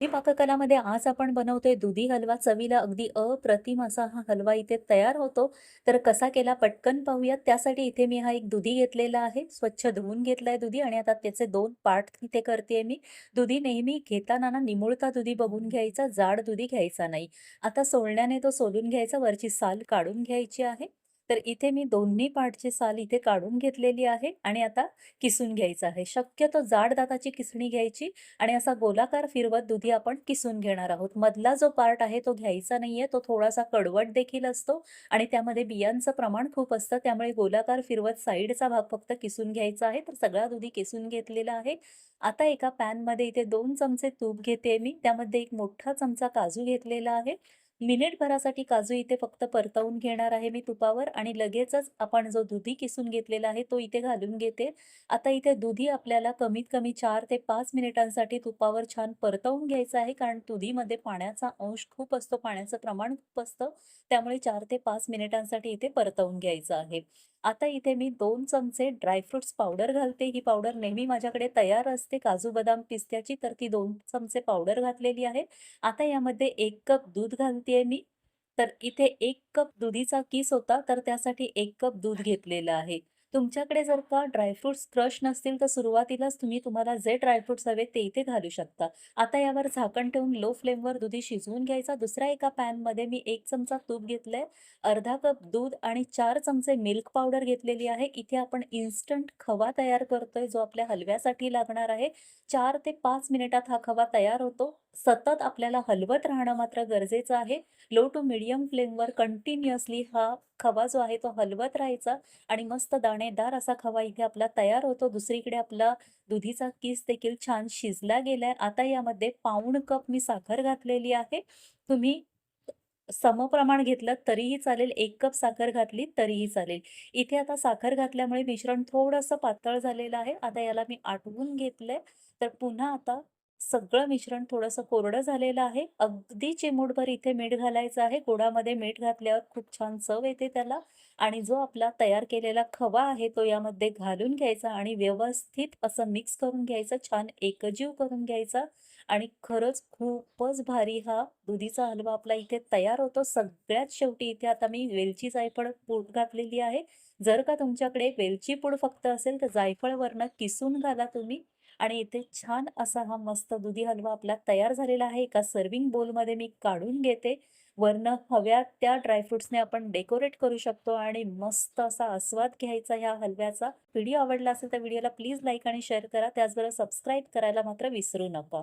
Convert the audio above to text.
ही पाककलामध्ये आज आपण बनवतोय दुधी हलवा. चवीला अगदी अप्रतिम असा हा हलवा इथे तयार होतो. तर कसा केला पटकन पाहूयात. त्यासाठी इथे मी हा एक दुधी घेतलेला आहे. स्वच्छ धुवून घेतलाय दुधी आणि आता त्याचे दोन पार्ट इथे करते मी. दुधी नेहमी घेताना ना निमुळता दुधी बघून घ्यायचा जाड दुधी घ्यायचा नाही. आता सोलण्याने तो सोलून घ्यायचा. वरची साल काढून घ्यायची आहे. तर इथे मी दोन्ही पाठची साल इथे काढून घेतलेली आहे आणि आता किसून घ्यायचं आहे. शक्यतो जाड दाताची किसणी घ्यायची आणि असा गोलाकार फिरवत दुधी आपण किसून घेणार आहोत. मधला जो पार्ट आहे तो घ्यायचा नाहीये तो थोडासा कडवट देखील असतो आणि त्यामध्ये बियांचं प्रमाण खूप असतं त्यामुळे गोलाकार फिरवत साईडचा भाग फक्त किसून घ्यायचा आहे. तर सगळा दुधी किसून घेतलेला आहे. आता एका पॅनमध्ये इथे दोन चमचे तूप घेते मी. त्यामध्ये एक मोठा चमचा काजू घेतलेला आहे. मिनिटभरासाठी काजू इथे फक्त परतवून घेणार आहे मी तुपावर आणि लगेचच आपण जो दुधी किसून घेतलेला आहे तो इथे घालून घेते. आता इथे दुधी आपल्याला कमीत कमी चार ते पाच मिनिटांसाठी तुपावर छान परतवून घ्यायचं आहे कारण दुधीमध्ये पाण्याचा अंश खूप असतो पाण्याचं प्रमाण खूप असतं त्यामुळे चार ते पाच मिनिटांसाठी इथे परतवून घ्यायचं आहे. आता इथे मी दोन चमचे ड्रायफ्रुट्स पावडर घालते. ही पावडर नेहमी माझ्याकडे तयार असते. काजू बदाम पिस्त्याची तर ती दोन चमचे पावडर घातलेली आहे. आता यामध्ये एक कप दूध घालते. घालतेय मी. तर इथे एक कप दुधीचा किस होता तर त्यासाठी एक कप दूध घेतलेलं आहे. तुमच्याकडे जर का ड्रायफ्रुट्स क्रश नसतील तर सुरुवातीलाच तुम्ही तुम्हाला जे ड्रायफ्रुट्स हवे ते इथे घालू शकता. आता यावर झाकण ठेवून लो फ्लेमवर दुधी शिजवून घ्यायचा. दुसऱ्या एका पॅनमध्ये मी एक चमचा तूप घेतलंय. अर्धा कप दूध आणि चार चमचे मिल्क पावडर घेतलेली आहे. इथे आपण इन्स्टंट खवा तयार करतोय जो आपल्या हलव्यासाठी लागणार आहे. चार ते पाच मिनिटात हा खवा तयार होतो. सतत आपल्याला हलवत राहणं मात्र गरजेचं आहे. लो टू मिडियम फ्लेमवर कंटिन्युअसली हा खवा जो आहे तो हलवत राहायचा आणि मस्त दाणेदार असा खवा इथे आपला तयार होतो. दुसरीकडे आपला दुधीचा किस देखील छान शिजला गेलाय. आता यामध्ये पाऊण कप मी साखर घातलेली आहे. तुम्ही समप्रमाण घेतलं तरीही चालेल. एक कप साखर घातली तरीही चालेल. इथे आता साखर घातल्यामुळे मिश्रण थोडंसं पातळ झालेलं आहे. आता याला मी आटवून घेतलंय. तर पुन्हा आता सगळं मिश्रण थोडंसं कोरडं झालेलं आहे. अगदी चिमूटभर इथे मीठ घालायचं आहे. गुळामध्ये मीठ घातल्यावर खूप छान चव येते त्याला. आणि जो आपला तयार केलेला खवा आहे तो यामध्ये घालून घ्यायचा आणि व्यवस्थित असं मिक्स करून घ्यायचं. छान एकजीव करून घ्यायचा. आणि खरंच खूपच भारी हा दुधीचा हलवा आपला इथे तयार होतो. सगळ्यात शेवटी इथे आता मी वेलची जायफळ पूड घातलेली आहे. जर का तुमच्याकडे वेलची पूड फक्त असेल तर जायफळ वरनं किसून घाला तुम्ही. आणि इथे छान असा हा मस्त दुधी हलवा आपला तयार झालेला आहे. एका सर्विंग बोलमध्ये मी काढून घेते. वरनं हव्या त्या ड्रायफ्रुट्सने आपण डेकोरेट करू शकतो आणि मस्त असा आस्वाद घ्यायचा ह्या हलव्याचा. व्हिडिओ आवडला असेल तर व्हिडिओला प्लीज लाईक आणि शेअर करा. त्याचबरोबर सबस्क्राईब करायला मात्र विसरू नका.